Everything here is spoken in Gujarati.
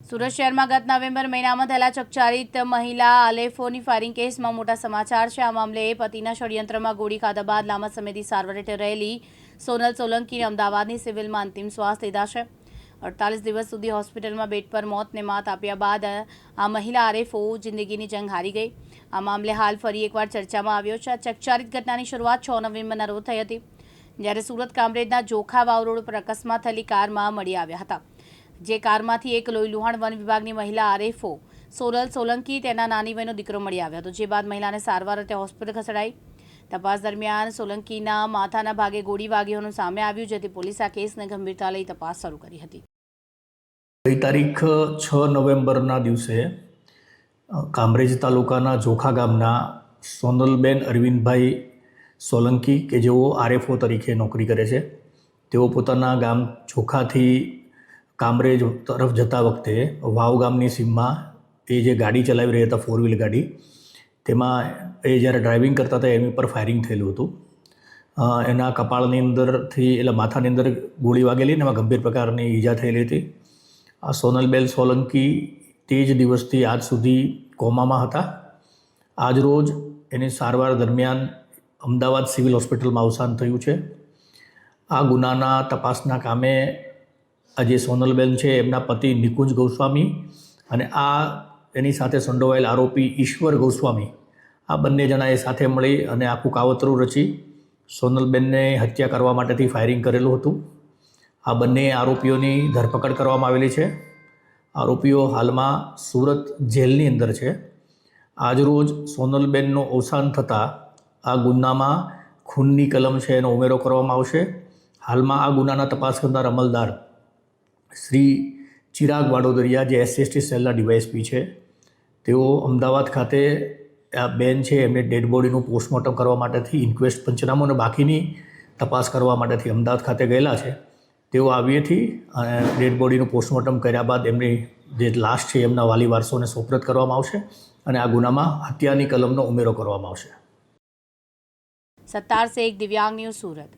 સુરત શહેરમાં ગત નવેમ્બર મહિનામાં થયેલા ચકચારિત મહિલા આલેફોની ફાયરિંગ કેસમાં મોટા સમાચાર છે. આ મામલે પતિના ષડયંત્રમાં ગોળી ખાધા બાદ લાંબા સમયથી સારવાર હેઠળ રહેલી સોનલ સોલંકીને અમદાવાદની સિવિલમાં અંતિમ શ્વાસ લીધા છે. અડતાલીસ દિવસ સુધી હોસ્પિટલમાં બેડ પર મોતને માત આપ્યા બાદ આ મહિલા આરેફો જિંદગીની જંગ હારી ગઈ. આ મામલે હાલ ફરી એકવાર ચર્ચામાં આવ્યો છે. આ ચકચારિત ઘટનાની શરૂઆત છ નવેમ્બરના રોજ થઈ હતી, જ્યારે સુરત કામરેજના જોખા વાવ રોડ પર અકસ્માત થયેલી કારમાં મળી આવ્યા હતા. જે કારમાંથી એક લોહી લુહાણ વન વિભાગની મહિલા આરેફો સોરલ સોલંકી તેના નાની વયનો દીકરો મળી આવ્યો હતો, જે બાદ મહિલાને સારવાર અર્થે હોસ્પિટલ ખસેડાઈ. તપાસ દરમિયાન સોલંકીના માથાના ભાગે ગોળી વાગી હોવાનું સામે આવ્યું, જેથી પોલીસે આ કેસને ગંભીરતા લઈ તપાસ શરૂ કરી હતી. ગઈ તારીખ છ નવેમ્બરના દિવસે કામરેજ તાલુકાના જોખા ગામના સોનલબેન અરવિંદભાઈ સોલંકી, કે જેઓ આરએફઓ તરીકે નોકરી કરે છે, તેઓ પોતાના ગામ જોખાથી કામરેજ તરફ જતા વખતે વાવ ગામની સીમમાં એ જે ગાડી ચલાવી રહ્યા હતા ફોર વ્હીલ ગાડી, તેમાં એ જ્યારે ડ્રાઇવિંગ કરતા હતા, એની ઉપર ફાયરિંગ થયેલું હતું. એના કપાળની અંદરથી, એટલે માથાની અંદર ગોળી વાગેલી અને એમાં ગંભીર પ્રકારની ઈજા થયેલી હતી. આ સોનલબેલ સોલંકી તે જ દિવસથી આજ સુધી કોમામાં હતા. આજ રોજ એની સારવાર દરમિયાન અમદાવાદ સિવિલ હોસ્પિટલમાં અવસાન થયું છે. આ ગુનાના તપાસના કામે આ જે સોનલબેન છે, એમના પતિ નિકુંજ ગોસ્વામી અને આ એની સાથે સંડોવાયેલ આરોપી ઈશ્વર ગોસ્વામી. આ બંને જણાએ સાથે મળી અને આખું કાવતરું રચી સોનલબેનને હત્યા કરવા માટેથી ફાયરિંગ કરેલું હતું. આ બંને આરોપીઓની ધરપકડ કરવામાં આવેલી છે. આરોપીઓ હાલમાં સુરત જેલની અંદર છે. આજરોજ સોનલબેનનું અવસાન થતાં આ ગુનામાં ખૂનની કલમ છે એનો ઉમેરો કરવામાં આવશે. હાલમાં આ ગુનાના તપાસ કરનાર અમલદાર શ્રી ચિરાગ વાડોદરિયા, જે એસસીએસટી સેલના ડીવાયએસપી છે, તેઓ અમદાવાદ ખાતે આ બેન છે, એમને ડેડ બોડીનું પોસ્ટમોર્ટમ કરવા માટેથી ઇન્ક્વેસ્ટ પંચનામો અને બાકીની તપાસ કરવા માટેથી અમદાવાદ ખાતે ગયેલા છે. તેઓ આવ્યેથી અને ડેડ બોડીનું પોસ્ટમોર્ટમ કર્યા બાદ એમની જે લાશ છે, એમના વાલી વારસોને સોપરત કરવામાં આવશે અને આ ગુનામાં હત્યાની કલમનો ઉમેરો કરવામાં આવશે. સત્તાર શેખ દિવ્યાંગ ન્યૂઝ સુરત.